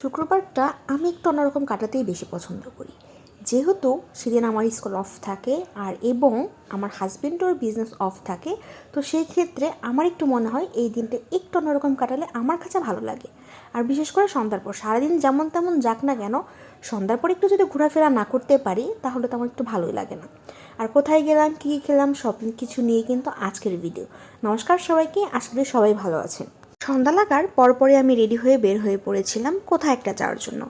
শুক্রবারটা আমি একটু অন্যরকম কাটাতেই বেশি পছন্দ করি। যেহেতু সেদিন আমার স্কুল অফ থাকে আর এবং আমার হাজব্যান্ডের বিজনেস অফ থাকে, তো সেই ক্ষেত্রে আমার একটু মনে হয় এই দিনটা একটু অন্যরকম কাটালে আমার কাছে ভালো লাগে। আর বিশেষ করে সন্ধ্যার পর, সারাদিন যেমন তেমন যাক না কেন, সন্ধ্যার পর একটু যদি ঘোরাফেরা না করতে পারি, তাহলে তো আমার একটু ভালোই লাগে না। আর কোথায় গেলাম, কী খেলাম সব কিছু নিয়ে কিন্তু আজকের ভিডিও নমস্কার সবাইকে, আশা করি সবাই ভালো আছেন। সন্ধ্যা লাগার পরপরই আমি রেডি হয়ে বের হয়ে পড়েছিলাম কোথায় একটা যাওয়ার জন্য।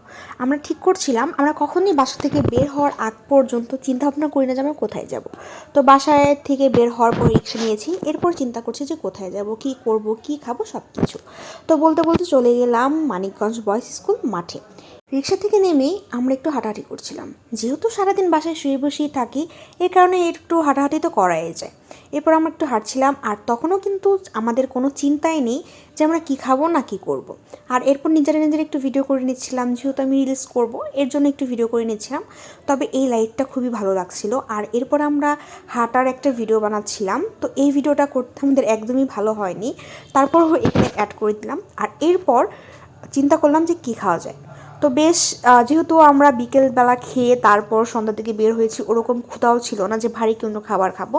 আমরা ঠিক করছিলাম, আমরা কখনই বাসা থেকে বের হওয়ার আগ পর্যন্ত চিন্তা ভাবনা করি না যে আমরা কোথায় যাব। তো বাসায় থেকে বের হওয়ার পর রিক্সা নিয়েছি, এরপর চিন্তা করছি যে কোথায় যাব, কি করব, কি খাব সব কিছু তো বলতে বলতে চলে গেলাম মানিকগঞ্জ বয়েজ স্কুল মাঠে। রিক্সা থেকে নেমেই আমরা একটু হাঁটাহাঁটি করছিলাম। যেহেতু সারাদিন বাসায় শুয়ে বসেই থাকি, এর কারণে একটু হাঁটাহাঁটি তো করাই যায়। এরপর আমরা একটু হাঁটছিলাম আর তখনও কিন্তু আমাদের কোনো চিন্তাই নেই যে আমরা কী খাব না কী করব। আর এরপর নিজেরা নিজেরা একটু ভিডিও করে নিচ্ছিলাম, যেহেতু আমি রিলস করব, এর জন্য একটু ভিডিও করে নিচ্ছিলাম। তবে এই লাইটটা খুবই ভালো লাগছিল। আর এরপর আমরা হাঁটার একটা ভিডিও বানাচ্ছিলাম। তো এই ভিডিওটা করতে আমাদের একদমই ভালো হয়নি। তারপর এখানে অ্যাড করে দিলাম। আর এরপর চিন্তা করলাম যে কী খাওয়া যায়। তো বেশ যেহেতু আমরা বিকেলবেলা খেয়ে তারপর সন্ধ্যা থেকে বের হয়েছি, ওরকম ক্ষুধাও ছিল না যে ভারী কোনো খাবার খাব।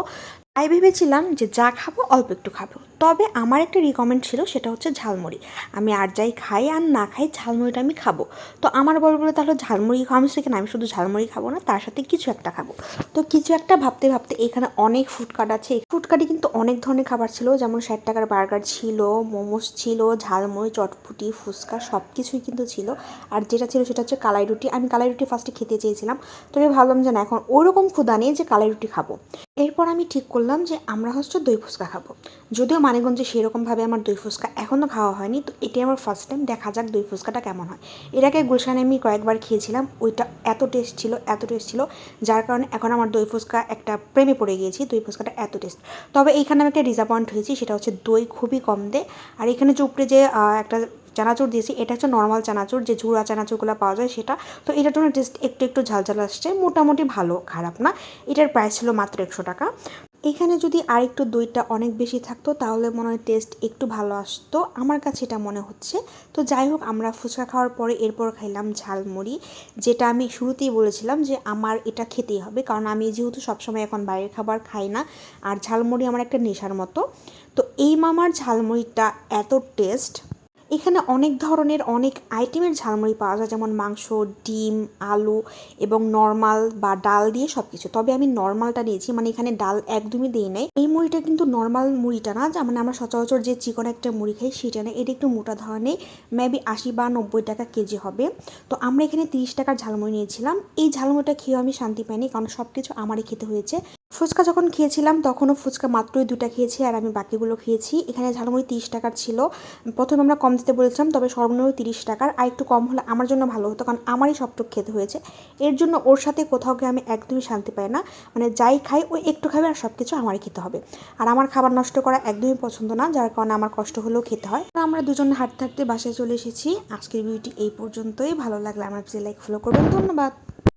তাই ভেবেছিলাম যে যা খাব অল্প একটু খাব। তবে আমার একটা রিকমেন্ড ছিল, সেটা হচ্ছে ঝালমুড়ি। আমি আর যাই খাই আর না খাই ঝালমুড়িটা আমি খাব। তো আমার বড় বলে, তাহলে ঝালমুড়ি খাওয়া আমি সেখানে আমি শুধু ঝালমুড়ি খাব না, তার সাথে কিছু একটা খাব। তো কিছু একটা ভাবতে ভাবতে এখানে অনেক ফুডকার্ট আছে। ফুডকার্টে কিন্তু অনেক ধরনের খাবার ছিল, যেমন ষাট টাকার বার্গার ছিল, মোমোস ছিল, ঝালমুড়ি, চটপুটি, ফুচকা সব কিছুই কিন্তু ছিল। আর যেটা ছিল সেটা হচ্ছে কালাই রুটি। আমি কালাই রুটি ফার্স্টে খেতে চেয়েছিলাম। তবে ভাবলাম যে না, এখন ওরকম ক্ষুদা নেই যে কালাই রুটি খাব। এরপর আমি ঠিক করলাম যে আমরা হচ্ছে দই ফুচকা খাব। যদিও মানিকগঞ্জে সেরকমভাবে আমার দই ফুচকা এখনও খাওয়া হয়নি, তো এটাই আমার ফার্স্ট টাইম দেখা যাক দই ফুচকাটা কেমন হয়। এর আগে গুলশানে আমি কয়েকবার খেয়েছিলাম, ওইটা এত টেস্ট ছিল, এত টেস্ট ছিল, যার কারণে এখন আমার দই ফুচকা একটা প্রেমে পড়ে গিয়েছি, দই ফুচকাটা এত টেস্ট তবে এইখানে আমি একটা ডিসঅ্যাপয়েন্ট হয়েছি, সেটা হচ্ছে দই খুবই কম দেয় আর এখানে যে উপরে যে একটা চানাচুর দিয়েছি, এটা হচ্ছে নর্মাল চানাচুর, যে ঝুড়া চানাচুরগুলো পাওয়া যায় সেটা। তো এটার জন্য টেস্ট একটু একটু ঝালঝাল আসছে, মোটামুটি ভালো, খারাপ না। এটার প্রাইস ছিল মাত্র একশো টাকা। এখানে যদি আরেকটু দইটা অনেক বেশি থাকতো, তাহলে মনে হয় টেস্ট একটু ভালো আসতো। আমার কাছে এটা মনে হচ্ছে। তো যাই হোক, আমরা ফুচকা খাওয়ার পরে এরপর খাইলাম ঝালমুড়ি, যেটা আমি শুরুতেই বলেছিলাম যে আমার এটা খেতেই হবে, কারণ আমি যেহেতু সবসময় এখন বাইরের খাবার খাই না, আর ঝালমুড়ি আমার একটা নেশার মতো। তো এই মামার ঝালমুড়িটা এত টেস্ট এখানে অনেক ধরনের অনেক আইটেমের ঝালমুড়ি পাওয়া যায়, যেমন মাংস, ডিম, আলু এবং নর্মাল বা ডাল দিয়ে সব কিছু তবে আমি নর্মালটা নিয়েছি মানে এখানে ডাল একদমই দিই নাই। এই মুড়িটা কিন্তু নর্মাল মুড়িটা না, যা মানে আমরা সচরাচর যে চিকন একটা মুড়ি খাই সেটা না, এটা একটু মোটা ধরনের মেবি আশি বা নব্বই টাকা কেজি হবে। তো আমরা এখানে তিরিশ টাকার ঝালমুড়ি নিয়েছিলাম। এই ঝালমুড়িটা খেয়েও আমি শান্তি পাইনি, কারণ সব কিছু আমারই খেতে হয়েছে। ফুচকা যখন খেয়েছিলাম, তখনও ফুচকা মাত্রই দুটা খেয়েছি আর আমি বাকিগুলো খেয়েছি। এখানে ঝালমুড়ি তিরিশ টাকার ছিল। প্রথমে আমরা কম দিতে বলেছিলাম, তবে সর্বনিম্ন তিরিশ টাকার। আর একটু কম হলে আমার জন্য ভালো হতো, কারণ আমারই সবটুক খেতে হয়েছে। এর জন্য ওর সাথে কোথাও গিয়ে আমি একদমই শান্তি পাই না। মানে যাই খাই ওই একটু খাবে আর সব কিছু আমারই খেতে হবে। আর আমার খাবার নষ্ট করা একদমই পছন্দ না, যার কারণে আমার কষ্ট হলেও খেতে হয়। তো আমরা দুজনে হাঁটতে হাঁটতে বাসায় চলে এসেছি। আজকের ভিডিওটি এই পর্যন্তই। ভালো লাগলে আমার লাইক ফলো করবেন। ধন্যবাদ।